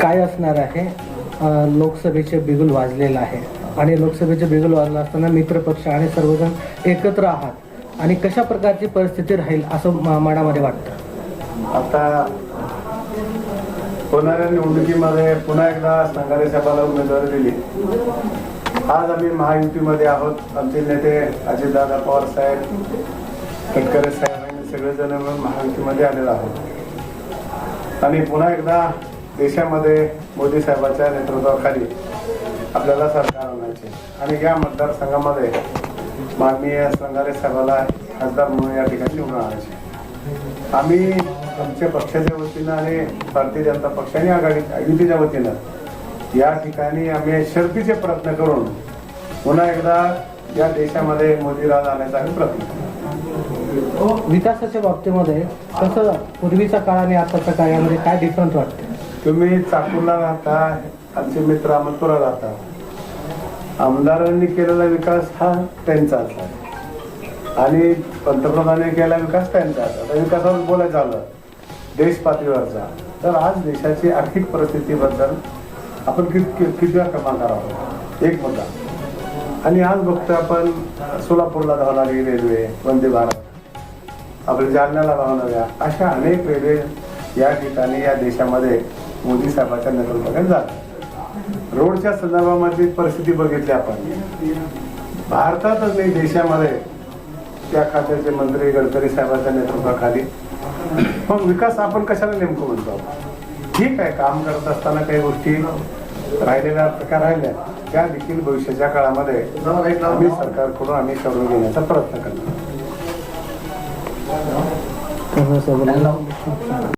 काय असणार आहे? लोकसभेचे बिगुल वाजलेलं आहे. आणि लोकसभेचे बिगुल वाजलं असताना मित्रपक्ष आणि सर्वजण एकत्र आहात. आणि कशा प्रकारची परिस्थिती राहील असं मनामध्ये वाटतं? आता होणाऱ्या निवडणुकीमध्ये पुन्हा एकदा संघारे साहेबाला उमेदवारी दिली. आज आम्ही महायुतीमध्ये आहोत. आमचे नेते अजितदादा पवार साहेब तटकरे साहेब आणि सगळेजण मिळून महायुतीमध्ये आलेलो आहोत. आणि पुन्हा एकदा देशामध्ये मोदी साहेबाच्या नेतृत्वाखाली आपल्याला सरकार आणायचे. आणि या मतदारसंघामध्ये माननीय संघारे साहेबाला खासदार म्हणून या ठिकाणी निवडून आणायचे. आम्ही आमच्या पक्षाच्या वतीनं आणि भारतीय जनता पक्षाने आघाडी युतीच्या वतीनं या ठिकाणी आम्ही शर्तीचे प्रयत्न करून पुन्हा एकदा या देशामध्ये मोदी राज आणायचा आम्ही प्रयत्न करू. विकासाच्या बाबतीमध्ये कसं पूर्वीचा काळ आणि आताच्या काळामध्ये काय डिफरन्स वाटते तुम्ही चाकूरला राहता आमचे मित्र अहमदपुरा राहता आमदारांनी केलेला विकास हा त्यांचा असला. आणि पंतप्रधानांनी केलेला विकास त्यांचा असा विकासावर बोलायचं झालं देश पातळीवरचा. तर आज देशाची आर्थिक परिस्थितीबद्दल आपण कित किती वेळा आहोत? एक मुद्दा. आणि आज बघतो आपण सोलापूरला धावणारी रेल्वे वंदे भारत. आपल्या जालन्याला धावणाऱ्या अशा अनेक रेल्वे या ठिकाणी या देशामध्ये मोदी साहेबांच्या नेतृत्वाखाली जात. रोडच्या संदर्भामधली परिस्थिती बघितली आपण. भारतातच नाही देशामध्ये. त्या खात्याचे मंत्री गडकरी साहेबांच्या नेतृत्वाखाली. मग विकास आपण कशाला नेमकं म्हणतो? ठीक आहे काम करत असताना काही गोष्टी राहिलेल्या प्रकार राहिल्या. त्या देखील भविष्याच्या काळामध्ये आम्ही सरकारकडून आम्ही करून घेण्याचा प्रयत्न करणार